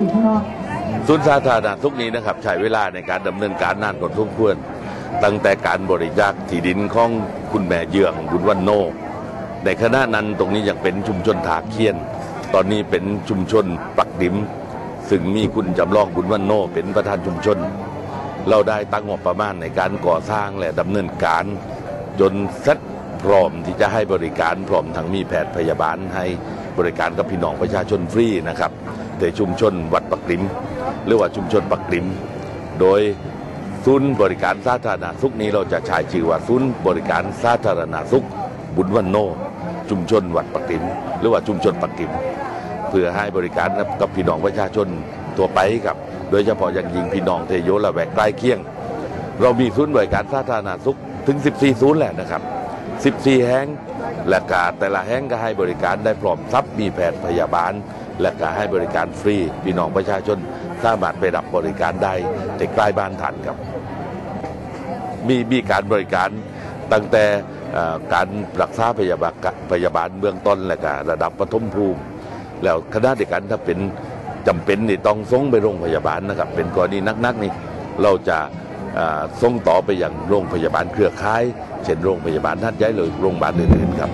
อยู่ข้างนอกศูนย์สาธารณสุขนี้นะครับใช้เวลาในการดำเนินการนานกว่าทุกเพื่อนตั้งแต่การบริจาคที่ดินของคุณแม่เยืองบุญวันโน ในขณะนั้นตรงนี้ยังเป็นชุมชนถาเคียน ตอนนี้เป็นชุมชนปักดิมซึ่งมีคุณจำลองบุญวันโนเป็นประธานชุมชน เราได้ตั้งงบประมาณในการก่อสร้างและดำเนินการ จนเสร็จพร้อมที่จะให้บริการพร้อมทั้งมีแพทย์พยาบาลให้บริการกับพี่น้องประชาชนฟรีนะครับ ในชุมชนวัดปักริม หรือว่าชุมชนปักริม โดยศูนย์บริการสาธารณสุขนี้เราจะใช้ชื่อว่าศูนย์บริการสาธารณสุข บุญวันโน ชุมชนวัดปักริม หรือว่าชุมชนปักริม เพื่อให้บริการกับพี่น้องประชาชนทั่วไปครับ โดยเฉพาะอย่างยิ่งพี่น้องเทโยและแวกใกล้เคียง เรามีศูนย์บริการสาธารณสุขถึง 14 ศูนย์แหละนะครับ 14 แห่งและกาแต่ละแห่งก็ให้บริการได้พร้อมทรัพย์มีแพทย์พยาบาล และก็ให้บริการฟรีพี่น้องประชาชนสามารถไปรับบริการได้ในใกล้บ้านทันครับ มีมีการบริการตั้งแต่การรักษาพยาบาลพยาบาลเบื้องต้นและก็ระดับปฐมภูมิ แล้วคณะเดียวกันถ้าเป็นจำเป็นนี่ต้องส่งไปโรงพยาบาลนะครับ เป็นกรณีนักๆนี่เราจะส่งต่อไปยังโรงพยาบาลเครือข่าย เช่นโรงพยาบาลท่านย้ายเลยโรงพยาบาลอื่นๆครับ